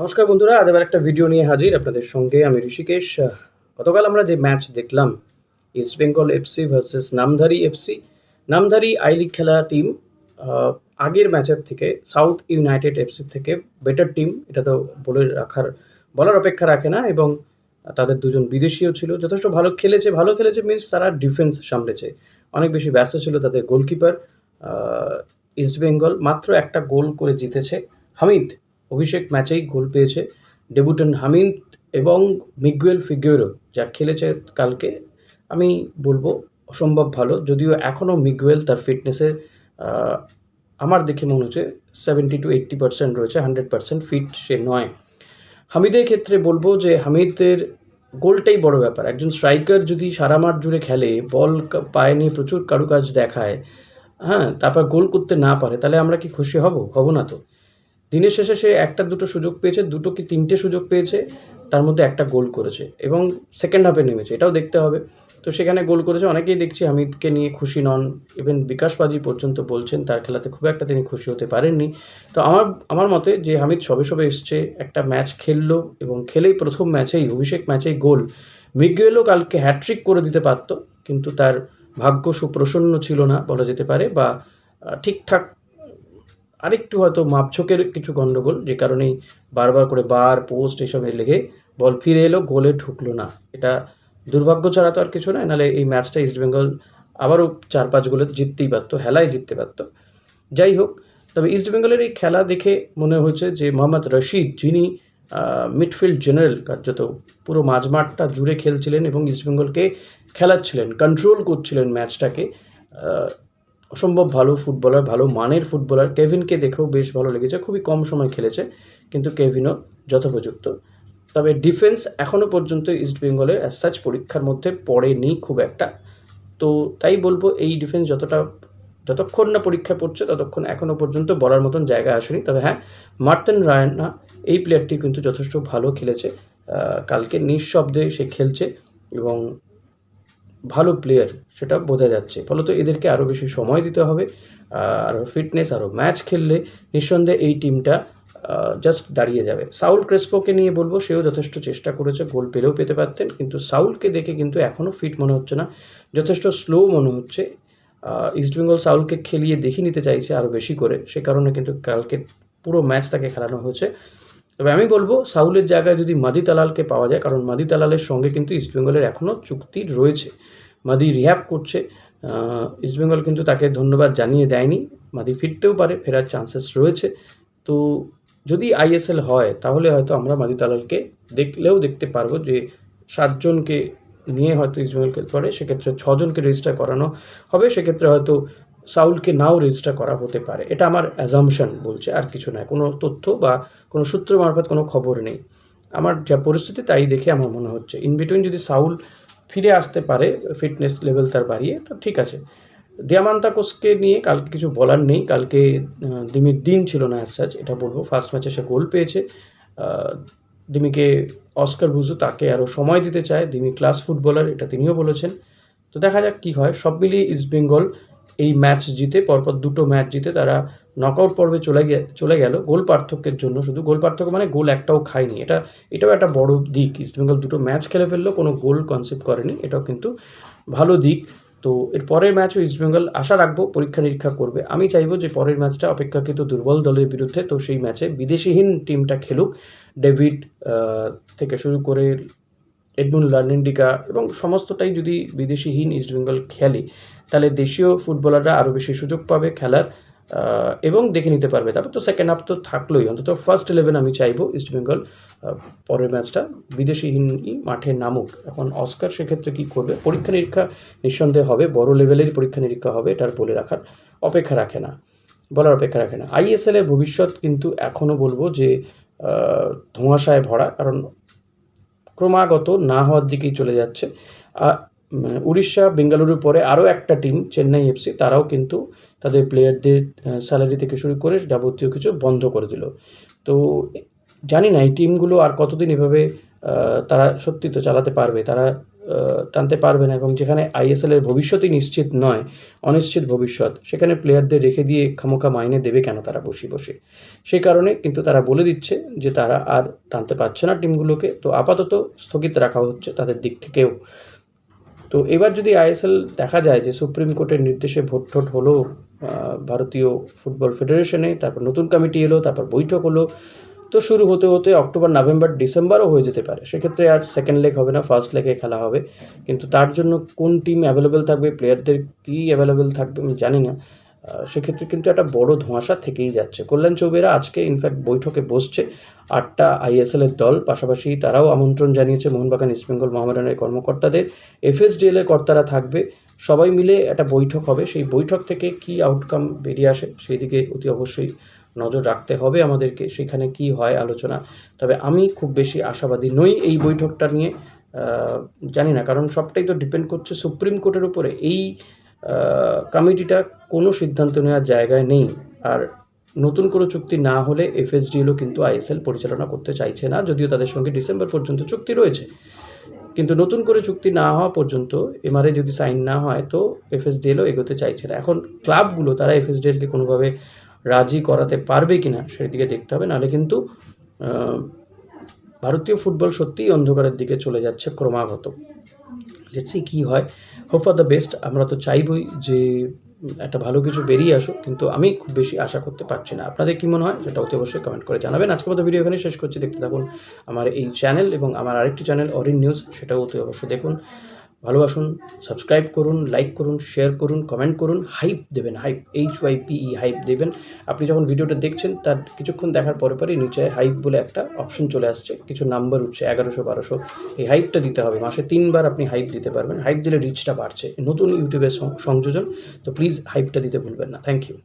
নমস্কার বন্ধুরা, আজ আবার একটা ভিডিও নিয়ে হাজির আপনাদের সঙ্গে। আমি ঋষিকেশ। গতকাল আমরা যে ম্যাচ দেখলাম East Bengal FC versus Namdhari FC Namdhari I league খেলা টিম আগের ম্যাচের থেকে সাউথ ইউনাইটেড এফসির থেকে বেটার টিম এটা তো বলে রাখার, বলার অপেক্ষা রাখে না, এবং তাদের দুজন বিদেশিও ছিল। যথেষ্ট ভালো খেলেছে ভালো খেলেছে মিনস তারা ডিফেন্স সামলেছে। অনেক বেশি ব্যস্ত ছিল তাদের গোলকিপার ইস্ট বেঙ্গল মাত্র একটা গোল করে জিতেছে হামিদ। অভিষেক ম্যাচেই গোল পেয়েছে ডেবুটন হামিদ এবং মিগুয়েল ফিগুয়েরো, যা খেলেছে কালকে। আমি বলব অসম্ভব ভালো, যদিও এখনও মিগুয়েল তার ফিটনেসে আমার দেখে মনে হচ্ছে সেভেন্টি টু এইট্টি পার্সেন্ট রয়েছে হান্ড্রেড পার্সেন্ট ফিট সে নয়। হামিদের ক্ষেত্রে বলব যে হামিদের গোলটাই বড় ব্যাপার। একজন স্ট্রাইকার যদি সারা মাঠ জুড়ে খেলে বল পায়ে নিয়ে প্রচুর কারুকাজ দেখায় হ্যাঁ তারপর গোল করতে না পারে, তাহলে আমরা কি খুশি হব? হব না তো। দিনের শেষে সে একটা দুটো সুযোগ পেয়েছে, দুটো কি তিনটে সুযোগ পেয়েছে, তার মধ্যে একটা গোল করেছে এবং সেকেন্ড হাফে নেমেছে, এটাও দেখতে হবে। তো সেখানে গোল করেছে, অনেকেই দেখছি হামিদকে নিয়ে খুশি নন ইভেন বিকাশ পাজি পর্যন্ত বলছেন, তার খেলাতে খুব একটা তিনি খুশি হতে পারেননি। তো আমার আমার মতে যে হামিদ সবে সবে এসছে, একটা ম্যাচ খেললো এবং খেলেই প্রথম ম্যাচেই অভিষেক ম্যাচেই গোল। মিগুয়েলও কালকে হ্যাট্রিক করে দিতে পারতো, কিন্তু তার ভাগ্য সুপ্রসন্ন ছিল না, বলা যেতে পারে, বা ঠিকঠাক আরেকটু হয়তো মাপছকের কিছু গণ্ডগোল যে কারণেই বারবার করে বার, পোস্ট এসবে লেগে বল ফিরে এলো, গোলে ঢুকলো না। এটা দুর্ভাগ্য ছাড়া তো আর কিছু নয় নাহলে এই ম্যাচটা ইস্টবেঙ্গল আবারও চার পাঁচ গোলে জিততেই পারতো হেলায় জিততে পারতো যাই হোক, তবে ইস্টবেঙ্গলের এই খেলা দেখে মনে হয়েছে যে মোহাম্মদ রশিদ, যিনি মিডফিল্ড জেনারেল কার্যত পুরো মাঝমাঠটা জুড়ে খেলছিলেন এবং ইস্টবেঙ্গলকে খেলাচ্ছিলেন কন্ট্রোল করছিলেন ম্যাচটাকে। অসম্ভব ভালো ফুটবলার, ভালো মানের ফুটবলার। কেভিনকে দেখেও বেশ ভালো লেগেছে, খুবই কম সময় খেলেছে, কিন্তু কেভিনও যথোপযুক্ত। তবে ডিফেন্স এখনও পর্যন্ত ইস্ট বেঙ্গলের অ্যাজ সাচ পরীক্ষার মধ্যে পড়েনি খুব একটা। তো তাই বলব, এই ডিফেন্স যতটা, যতক্ষণ না পরীক্ষা পড়ছে, ততক্ষণ এখনও পর্যন্ত বলার মতন জায়গা আসেনি। তবে হ্যাঁ মার্তেন রায়না, এই প্লেয়ারটি কিন্তু যথেষ্ট ভালো খেলেছে। কালকে নিঃশব্দে সে খেলছে এবং ভালো প্লেয়ার সেটা বোঝা যাচ্ছে। ফলত এদেরকে আরও বেশি সময় দিতে হবে আরও ফিটনেস আরও ম্যাচ খেললে নিঃসন্দেহে এই টিমটা জাস্ট দাঁড়িয়ে যাবে। সাউল ক্রেসপোকে নিয়ে বলব, সেও যথেষ্ট চেষ্টা করেছে, গোল পেলেও পেতে পারতেন, কিন্তু সাউলকে দেখে কিন্তু এখনও ফিট মনে হচ্ছে না। যথেষ্ট স্লো মনে হচ্ছে। ইস্টবেঙ্গল সাউলকে খেলিয়ে দেখিয়ে নিতে চাইছে আরও বেশি করে, সে কারণে কিন্তু কালকে পুরো ম্যাচ তাকে খেলানো হয়েছে। তবে আমি বলব, সাউলের জায়গায় যদি মাদি তালালকে পাওয়া যায়, কারণ মাদি তালালের সঙ্গে কিন্তু ইস্টবেঙ্গলের এখনও চুক্তি রয়েছে। মাদি রিহ্যাব করছে। ইস্টবেঙ্গল কিন্তু তাকে ধন্যবাদ জানিয়ে দেয়নি। মাদি ফিরতেও পারে, ফেরার চান্সেস রয়েছে। তো যদি আইএসএল হয়, তাহলে হয়তো আমরা মাদি তালালকে দেখলেও দেখতে পারব যে সাতজনকে নিয়ে হয়তো ইস্টবেঙ্গল খেলতে পারে সেক্ষেত্রে ছজনকে রেজিস্টার করানো হবে। সেক্ষেত্রে হয়তো সাউলকে নাও রেজিস্টার করা হতে পারে। এটা আমার অ্যাজামশন বলছে, আর কিছু নয়। কোনো তথ্য বা কোনো সূত্র মারফত কোনো খবর নেই। আমার যা পরিস্থিতি তাই দেখে আমার মনে হচ্ছে। ইন বিটুইন যদি সাউল ফিরে আসতে পারে ফিটনেস লেভেল তার বাড়িয়ে, তো ঠিক আছে। দিয়ামান্তা কোচকে নিয়ে কালকে কিছু বলার নেই। কালকে দিমির দিন ছিল না অ্যাজ এটা বলব। ফার্স্ট ম্যাচে সে গোল পেয়েছে। দিমিকে অস্কার বুঝু তাকে আরও সময় দিতে চায়। দিমি ক্লাস ফুটবলার এটা তিনিও বলেছেন। তো দেখা যাক কী হয়। সব মিলিয়ে ইস্টবেঙ্গল এই ম্যাচ জিতে, পরপর দুটো ম্যাচ জিতে তারা নকআউট পর্বে চলে গে, চলে গেল। গোল পার্থক্যের জন্য শুধু গোল পার্থক্য মানে গোল একটাও খায়নি। এটা, এটাও একটা বড় দিক। ইস্টবেঙ্গল দুটো ম্যাচ খেলে ফেলল কোনো গোল কনসেপ্ট করেনি। এটাও কিন্তু ভালো দিক। তো এর পরের ম্যাচও ইস্টবেঙ্গল আশা রাখব পরীক্ষা নিরীক্ষা করবে। আমি চাইব যে পরের ম্যাচটা অপেক্ষাকৃত দুর্বল দলের বিরুদ্ধে। তো সেই ম্যাচে বিদেশিহীন টিমটা খেলুক। ডেভিড থেকে শুরু করে এডমুন লার্নেন্ডিকা এবং সমস্তটাই যদি বিদেশিহীন ইস্টবেঙ্গল খেলে তাহলে দেশীয় ফুটবলাররা আরও বেশি সুযোগ পাবে খেলার এবং দেখে নিতে পারবে। তারপর তো সেকেন্ড হাফ তো থাকলোই। অন্তত ফার্স্ট ইলেভেন আমি চাইব ইস্টবেঙ্গল পরের ম্যাচটা বিদেশিহীনই মাঠে নামুক। এখন অস্কার সেক্ষেত্রে কী করবে? পরীক্ষা নিরীক্ষা নিঃসন্দেহে হবে। বড় লেভেলের পরীক্ষা নিরীক্ষা হবে, এটার বলে রাখার অপেক্ষা রাখে না। বলার অপেক্ষা রাখে না। আইএসএল এর ভবিষ্যৎ কিন্তু এখনও বলব যে ধোঁয়াশায় ভরা। কারণ ক্রমাগত না হওয়ার দিকেই চলে যাচ্ছে। উড়িষ্যা, বেঙ্গালুরুর পরে আরও একটা টিম চেন্নাই এফসি তারাও কিন্তু তাদের প্লেয়ারদের স্যালারি থেকে শুরু করে যাবতীয় কিছু বন্ধ করে দিল। তো, জানি না, এই টিমগুলো আর কতদিন এভাবে তারা সত্যি তো চালাতে পারবে, তারা টানতে পারবে না এবং যেখানে আইএসএল এর ভবিষ্যৎই নিশ্চিত নয়, অনিশ্চিত ভবিষ্যৎ, সেখানে প্লেয়ারদের রেখে দিয়ে খামোখা মাইনে দেবে কেন তারা বসে বসে? সেই কারণে কিন্তু তারা বলে দিচ্ছে যে তারা আর টানতে পারছে না টিমগুলোকে তো আপাতত স্থগিত রাখা হচ্ছে তাদের দিক থেকেও। তো এবার যদি আইএসএল দেখা যায় যে সুপ্রিম কোর্টের নির্দেশে ভোট ঠোট হলো ভারতীয় ফুটবল ফেডারেশনে, তারপর নতুন কমিটি এলো, তারপর বৈঠক হলো, তো শুরু হতে হতে অক্টোবর, নভেম্বর, ডিসেম্বরও হয়ে যেতে পারে। সেক্ষেত্রে আর সেকেন্ড লেগ হবে না ফার্স্ট লেগে খেলা হবে। কিন্তু তার জন্য কোন টিম অ্যাভেলেবেল থাকবে প্লেয়ারদের কী অ্যাভেলেবেল থাকবে আমি জানি না। সেক্ষেত্রে কিন্তু একটা বড় ধোঁয়াশা থেকেই যাচ্ছে। কল্যাণ চৌবেরা আজকে ইনফ্যাক্ট বৈঠকে বসছে। আটটা আইএসএল এর দল, পাশাপাশি তারাও আমন্ত্রণ জানিয়েছে মোহনবাগান ইস্টবেঙ্গল মহামেডানের কর্মকর্তাদের। এফএসডিএল এর কর্তারা থাকবে। সবাই মিলে একটা বৈঠক হবে। সেই বৈঠক থেকে কি আউটকাম বেরিয়ে আসে সেই দিকে অতি অবশ্যই নজর রাখতে হবে আমাদেরকে, সেখানে কি হয় আলোচনা। তবে আমি খুব বেশি আশাবাদী নই এই বৈঠকটা নিয়ে। জানি না, কারণ সবটাই তো ডিপেন্ড করছে সুপ্রিম কোর্টের উপরে। এই কমিটিটা কোনো সিদ্ধান্ত নেওয়ার জায়গায় নেই। আর নতুন কোনো চুক্তি না হলে এফএসডিএলও কিন্তু আইএসএল পরিচালনা করতে চাইছে না, যদিও তাদের সঙ্গে ডিসেম্বর পর্যন্ত চুক্তি রয়েছে। কিন্তু নতুন করে চুক্তি না হওয়া পর্যন্ত এমআরএ যদি সাইন না হয়, তো এফএসডিএলও এগোতে চাইছে না। এখন ক্লাবগুলো, তারা এফএসডিএলকে কোনোভাবে রাজি করাতে পারবে কিনা সেদিকে দেখতে হবে। নাহলে কিন্তু ভারতীয় ফুটবল সত্যিই অন্ধকারের দিকে চলে যাচ্ছে ক্রমাগত। লেটসি কী হয়। হোপ ফর দ্য বেস্ট আমরা তো চাইবই যে, একটা ভালো কিছু বেরিয়ে আসুক, কিন্তু আমি খুব বেশি আশা করতে পারছি না। আপনাদের কী মনে হয়? সেটা অতি অবশ্যই কমেন্ট করে জানাবেন। আজকের মতো ভিডিও এখানে শেষ করছি। দেখতে থাকুন আমার এই চ্যানেল এবং আমার আরেকটি চ্যানেল অরিন নিউজ সেটাও অতি অবশ্যই দেখুন। ভালোবাসুন সাবস্ক্রাইব করুন লাইক করুন শেয়ার করুন কমেন্ট করুন হাইপ দেবেন hype H Y P E hype দেবেন। আপনি যখন ভিডিওটা দেখছেন, তার কিছুক্ষণ দেখার পরে পরেই নিচে হাইপ বলে একটা অপশন চলে আসছে। কিছু নাম্বার উঠছে, এগারোশো, বারোশো। এই হাইপটা দিতে হবে। মাসে তিনবার আপনি হাইপ দিতে পারবেন। হাইপ দিলে রিচটা বাড়ছে। নতুন ইউটিউবের সংযোজন, তো প্লিজ হাইপটা দিতে ভুলবেন না। Thank you.